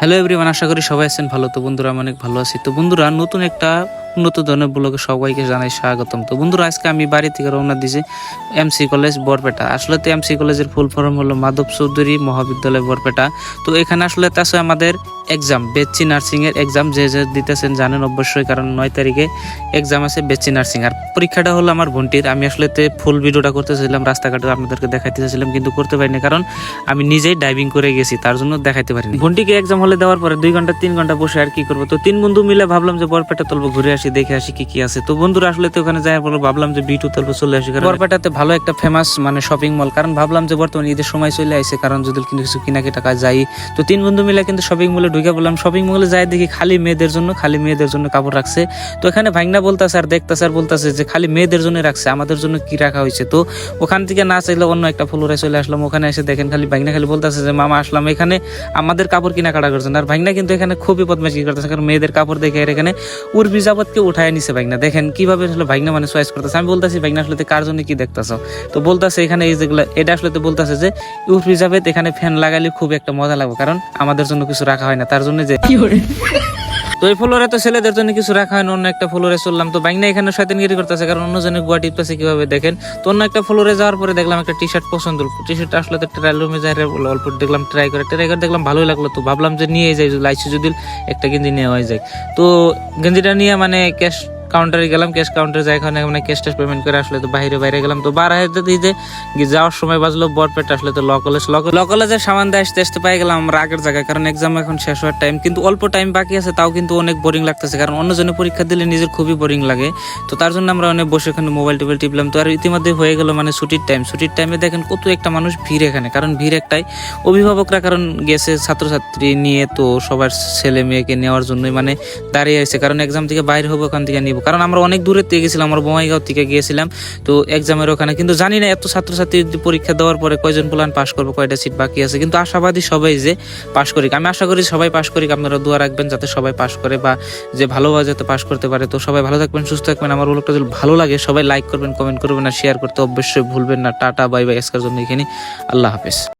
Hello everyone আশা করি সবাই আছেন ভালো। তো বন্ধুরা, আমি অনেক ভালো আছি। তো বন্ধুরা, নতুন একটা উন্নত ধরনের ব্লগে সবাইকে জানাই স্বাগতম। তো বন্ধুরা, আজকে আমি বাড়ি থেকে রওনা দিয়েছি এমসি কলেজ বরপেটা। আসলে তো এমসি কলেজের ফুল ফর্ম হলো মাধব চৌধুরী মহাবিদ্যালয় বরপেটা। তো এখানে আসলে তাছে আমাদের এক্সাম বেচি নার্সিং এর এক্সাম যে যে দিতেছেন জানেন অবশ্যই, কারণ নয় তারিখে এক্সাম আছে বেচি নার্সিং আর পরীক্ষাটা হলো আমার বোনটির। আমি আসলে ফুল ভিডিওটা করতেছিলাম, রাস্তাঘাটে আপনাদেরকে দেখাইতে চাইছিলাম, কিন্তু করতে পারিনি, কারণ আমি নিজেই ডাইভিং করে গেছি, তার জন্য দেখাইতে পারিনি। বোনটিকে এক্সাম হলে দেওয়ার পরে দুই ঘণ্টা, তিন ঘণ্টা বসে আর কি করব? তো তিন বন্ধু মিলে ভাবলাম যে বরপেটা তুলবো, ঘুরে আসি, দেখে আসি কি কি আছে। তো বন্ধুরা আসলে তো ওখানে যাই বলো ভাবলাম যে বিটু তুলবো, চলে আসি, কারণ বরপেটাতে ভালো একটা ফেমাস মানে শপিং মল কারণ ভাবলাম যে বর্তমানে ঈদের সময় চলে আসে কারণ যদি কিন্তু কিছু কিনাকি টাকা যাই, তো তিন বন্ধু মিলে কিন্তু শপিং মলে ঢুকে বললাম শপিং মলে যাই দেখি খালি মেয়েদের জন্য, খালি মেয়েদের জন্য কাপড় রাখছে। তো এখানে ভাইনা বলতেছে আর দেখতেছে আর বলতেছে যে খালি মেয়েদের জন্য রাখছে, আমাদের জন্য কি রাখা হয়েছে? তো ওখান থেকে না চাইলে অন্য একটা ফ্লোরে চলে আসলাম, ওখানে এসে দেখেন খালি ভাইনা খালি বলতেছে যে, মামা, আসলাম এখানে, আমাদের কাপড় কিনা কাটা করছেন আর ভাইনা কিন্তু এখানে খুবই বদমাশি করতেছে, কারণ মেয়েদের কাপড় দেখে এর এখানে উর্বি যাবতকে উঠায় নিছে ভাইনা দেখেন কীভাবে আসলে ভাইনা মানে চয়েস করতেছে। আমি বলতেছি ভাইনা আসলে কার জন্য কি দেখতেছ? তো বলতেছে এখানে এই যেগুলো, এটা আসলে তো বলতেছে যে, উর্বি যাবেত এখানে ফ্যান লাগালে খুব একটা মজা লাগবে, কারণ আমাদের জন্য কিছু রাখা হয় না। তার জন্য যে তো এই ফ্লোরে তো ছেলেদের জন্য কিছু রাখা হয় অন্য একটা ফ্লোরে চললাম। তো বাইক না এখানে শয়তানগিরি করতেছে কারণ অন্য জনের গুয়া টিপতেছে কীভাবে দেখেন? তো অন্য একটা ফ্লোরে যাওয়ার পরে দেখলাম একটা টি শার্ট পছন্দ হলো। টি শার্ট আসলে তো ট্রায়াল রুমে যাই অল্প দেখলাম ট্রাই করে ট্রাই করে দেখলাম ভালোই লাগল তো। ভাবলাম যে নিয়ে যাই লাইসি যদি একটা গেঞ্জি নেওয়া যায়। তো গেঞ্জিটা নিয়ে মানে ক্যাশ কাউন্টারে গেলাম ক্যাশ কাউন্টারে যাই, এখানে মানে ক্যাশ ট্যাশ পেমেন্ট করে আসলে তো বাইরে বাইরে গেলাম। তো বার হাজার গিয়ে যাওয়ার সময় বাজলো বরপেট আসলে তো ল কলেজ ল কলেজের সামান দিয়ে আসতে আসতে পাই গেলাম আমরা আগের জায়গায়, কারণ এক্সাম এখন শেষ হওয়ার টাইম কিন্তু অল্প টাইম বাকি আছে, তাও কিন্তু অনেক বোরিং লাগতেছে, কারণ অন্যজনে পরীক্ষা দিলে নিজের খুবই বোরিং লাগে। তো তার জন্য আমরা অনেক বসে এখানে মোবাইল টোবাইল টিপলাম। তো আর ইতিমধ্যে হয়ে গেল মানে ছুটির টাইম ছুটির টাইমে দেখেন কত একটা মানুষ ভিড় এখানে, কারণ ভিড় একটাই। অভিভাবকরা কারণ গেছে ছাত্রছাত্রী নিয়ে, তো সবার ছেলে মেয়েকে নেওয়ার জন্যই মানে দাঁড়িয়ে আছে। কারণ এক্সাম থেকে বাইরে হব, ওখান থেকে নিব। কারণ আমরা অনেক দূরের থেকে গেছিলাম, আমরা বঙ্গাইগাঁও থেকে গিয়েছিলাম। তো এক্সামের ওখানে কিন্তু জানি না, এত ছাত্রছাত্রী পরীক্ষা দেওয়ার পরে কয়জন প্লান পাশ করব, কয়টা সিট বাকি আছে। কিন্তু আশাবাদী সবাই যে পাশ করি আমি আশা করি সবাই পাশ করি আপনারা দোয়া রাখবেন যাতে সবাই পাশ করে বা যে ভালোভাবে যাতে পাশ করতে পারে। তো সবাই ভালো থাকবেন, সুস্থ থাকবেন। আমার ব্লগটা যদি ভালো লাগে, সবাই লাইক করবেন কমেন্ট করবেন আর শেয়ার করতে অবশ্যই ভুলবেন না। টাটা বাই বাই আজকের জন্য এখানে আল্লাহ হাফেজ।